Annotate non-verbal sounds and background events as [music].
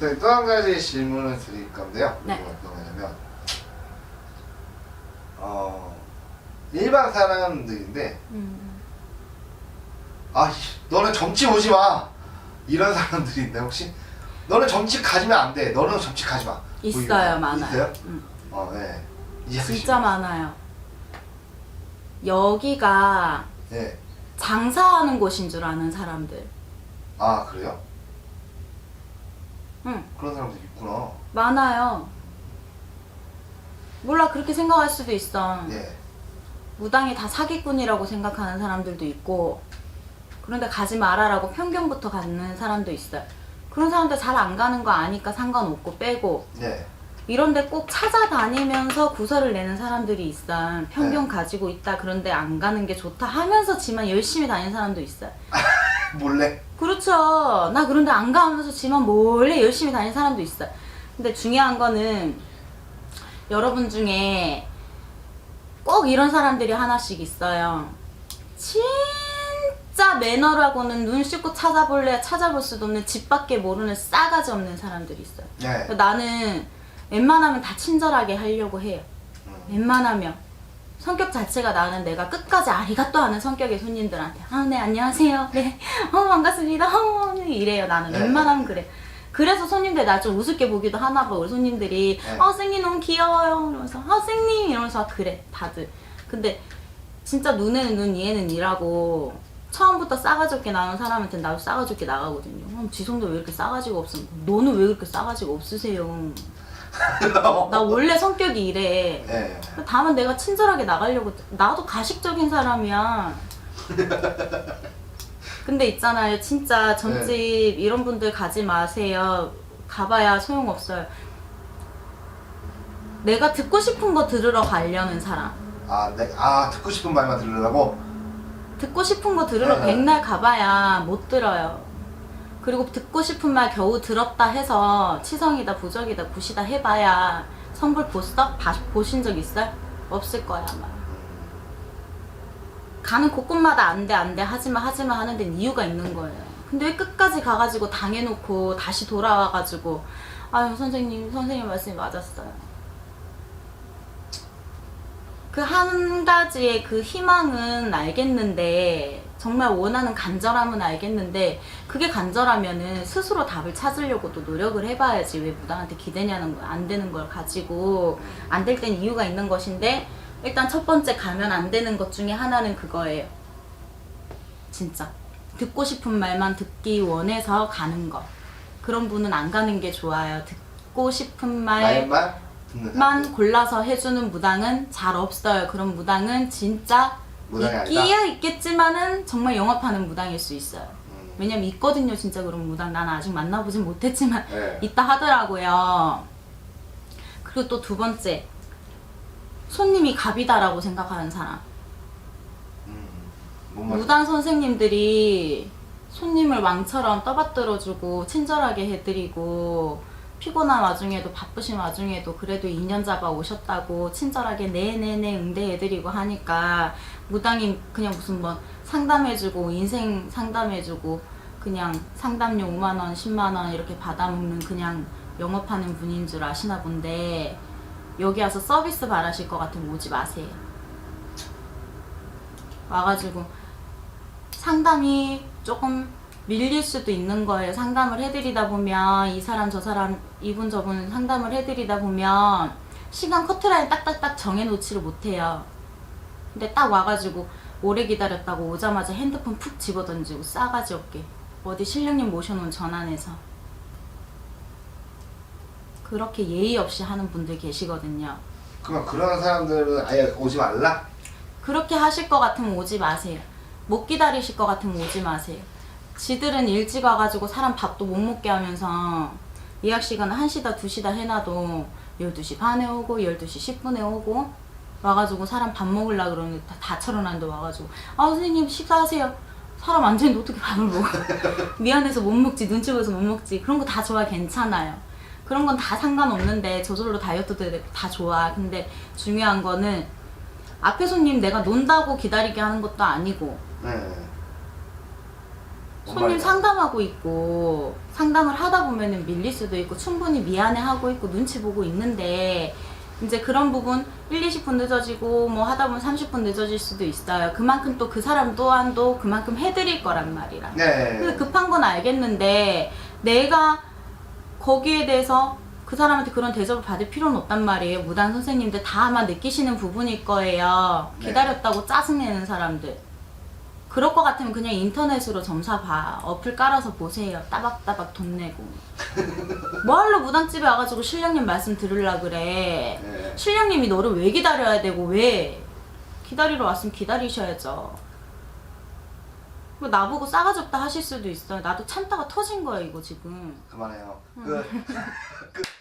네, 또 한 가지 질문을 드릴 건데요. 네. 어떤 거냐면, 어, 일반 사람들인데, 음. 아, 씨, 너는 점집 오지 마! 이런 사람들이 있는데, 혹시? 너는 점집 가지면 안 돼. 너는 점집 가지 마. 뭐 있어요, 이런 거. 많아요. 있어요? 음. 어, 네. 진짜 많아요. 여기가 네. 장사하는 곳인 줄 아는 사람들. 아, 그래요? 응, 그런 사람들 있구나. 많아요. 몰라, 그렇게 생각할 수도 있어. 예. 무당이 다 사기꾼이라고 생각하는 사람들도 있고, 그런데 가지 말아라고 편견부터 갖는 사람도 있어요. 그런 사람들 잘 안 가는 거 아니까 상관없고 빼고, 네. 이런데 꼭 찾아다니면서 구설을 내는 사람들이 있어. 편견 네. 가지고 있다. 그런데 안 가는 게 좋다 하면서 지만 열심히 다니는 사람도 있어요. [laughs] 몰래? 그렇죠. 나 그런데 안 가면서 지만 몰래 열심히 다니는 사람도 있어요. 근데 중요한 거는 여러분 중에 꼭 이런 사람들이 하나씩 있어요. 진짜 매너라고는 눈 씻고 찾아볼래 찾아볼 수도 없는 집 밖에 모르는 싸가지 없는 사람들이 있어요. 네. 나는 웬만하면 다 친절하게 하려고 해요. 음. 웬만하면 성격 자체가 나는 내가 끝까지 아리가또 하는 성격의 손님들한테 아 네 안녕하세요. 네. [laughs] 어, 반갑습니다. 어, 네, 이래요. 나는 네. 웬만하면 그래. 그래서 손님들 나 좀 우습게 보기도 하나 봐 우리 손님들이. 네. 아 쌩님 너무 귀여워요. 이러면서 아 쌩님 이러면서 그래 다들. 근데 진짜 눈에는 눈 이에는 이라고 처음부터 싸가지 없게 나오는 사람한테는 나도 싸가지 없게 나가거든요. 어, 지성도 왜 이렇게 싸가지가 없음? 너는 왜 그렇게 싸가지가 없으세요 [laughs] 나 원래 성격이 이래 네. 다만 내가 친절하게 나가려고 나도 가식적인 사람이야. [laughs] 근데 있잖아요, 진짜 점집 네. 이런 분들 가지 마세요. 가봐야 소용없어요. 내가 듣고 싶은 거 들으러 가려는 사람. 아, 네. 아, 듣고 싶은 말만 들으려고? 듣고 싶은 거 들으러 네. 백날 가봐야 못 들어요. 그리고 듣고 싶은 말 겨우 들었다 해서 치성이다, 부적이다, 굿이다 해봐야 성불 보어? 보신 적 있어요? 없을 거야 아마. 가는 곳곳마다 안 돼, 안 돼, 하지마, 하지마 하는 데는 이유가 있는 거예요. 근데 왜 끝까지 가가지고 당해놓고 다시 돌아와가지고, 아유, 선생님, 선생님 말씀이 맞았어요. 그 한 가지의 그 희망은 알겠는데, 정말 원하는 간절함은 알겠는데, 그게 간절하면은 스스로 답을 찾으려고도 노력을 해봐야지. 왜 무당한테 기대냐는 거, 안 되는 걸 가지고, 안 될 땐 이유가 있는 것인데, 일단 첫 번째 가면 안 되는 것 중에 하나는 그거예요. 진짜. 듣고 싶은 말만 듣기 원해서 가는 거. 그런 분은 안 가는 게 좋아요. 듣고 싶은 말만 말만 사람들. 골라서 해주는 무당은 잘 없어요. 그런 무당은 진짜 무당이 아니다? 있겠지만은 정말 영업하는 무당일 수 있어요. 음. 왜냐면 있거든요, 진짜 그런 무당. 나는 아직 만나보진 못했지만 네. [laughs] 있다 하더라고요. 그리고 또 두 번째, 손님이 갑이다라고 생각하는 사람. 음. 뭔 말이야? 무당 선생님들이 손님을 왕처럼 떠받들어주고 친절하게 해드리고 피곤한 와중에도 바쁘신 와중에도 그래도 2년 잡아 오셨다고 친절하게 네네네 응대해드리고 하니까 무당이 그냥 무슨 뭐 상담해주고 인생 상담해주고 그냥 상담료 5만원 10만원 이렇게 받아먹는 그냥 영업하는 분인 줄 아시나 본데 여기 와서 서비스 바라실 것 같으면 오지 마세요. 와가지고 상담이 조금 밀릴 수도 있는 거예요. 상담을 해드리다 보면 이 사람 저 사람 이분 저분 상담을 해드리다 보면 시간 커트라인 딱딱딱 정해놓지를 못해요. 근데 딱 와가지고 오래 기다렸다고 오자마자 핸드폰 푹 집어던지고 싸가지 없게 어디 실령님 모셔놓은 전환해서 그렇게 예의 없이 하는 분들 계시거든요. 그럼 그런 사람들은 아예 오지 말라? 그렇게 하실 것 같으면 오지 마세요. 못 기다리실 것 같으면 오지 마세요. 지들은 일찍 와가지고 사람 밥도 못 먹게 하면서 예약 시간 1시다 2시다 해놔도 12시 반에 오고 12시 10분에 오고 와가지고 사람 밥 먹으려 그러는데 다, 다 차려놨는데 와가지고 아 선생님 식사하세요. 사람 앉아있는데 어떻게 밥을 먹어. [laughs] 미안해서 못 먹지 눈치 보여서 못 먹지 그런 거 다 좋아 괜찮아요. 그런 건 다 상관없는데 저절로 다이어트도 되고 다 좋아. 근데 중요한 거는 앞에 손님 내가 논다고 기다리게 하는 것도 아니고 네. 손님? 상담하고 있고 상담을 하다 보면은 밀릴 수도 있고 충분히 미안해하고 있고 눈치 보고 있는데 이제 그런 부분 1, 20분 늦어지고 뭐 하다 보면 30분 늦어질 수도 있어요. 그만큼 또 그 사람 또한도 그만큼 해드릴 거란 말이라. 네. 근데 급한 건 알겠는데 내가 거기에 대해서 그 사람한테 그런 대접을 받을 필요는 없단 말이에요. 무단 선생님들 다 아마 느끼시는 부분일 거예요. 네. 기다렸다고 짜증내는 사람들. 그럴 것 같으면 그냥 인터넷으로 점사 봐. 어플 깔아서 보세요. 따박따박 돈 내고. 뭐하러 무당집에 와가지고 실령님 말씀 들으려 그래. 네. 실령님이 너를 왜 기다려야 되고 왜 기다리러 왔으면 기다리셔야죠. 뭐 나보고 싸가지 없다 하실 수도 있어요. 나도 참다가 터진 거야 이거 지금. 그만해요. 끝. 끝. 끝내.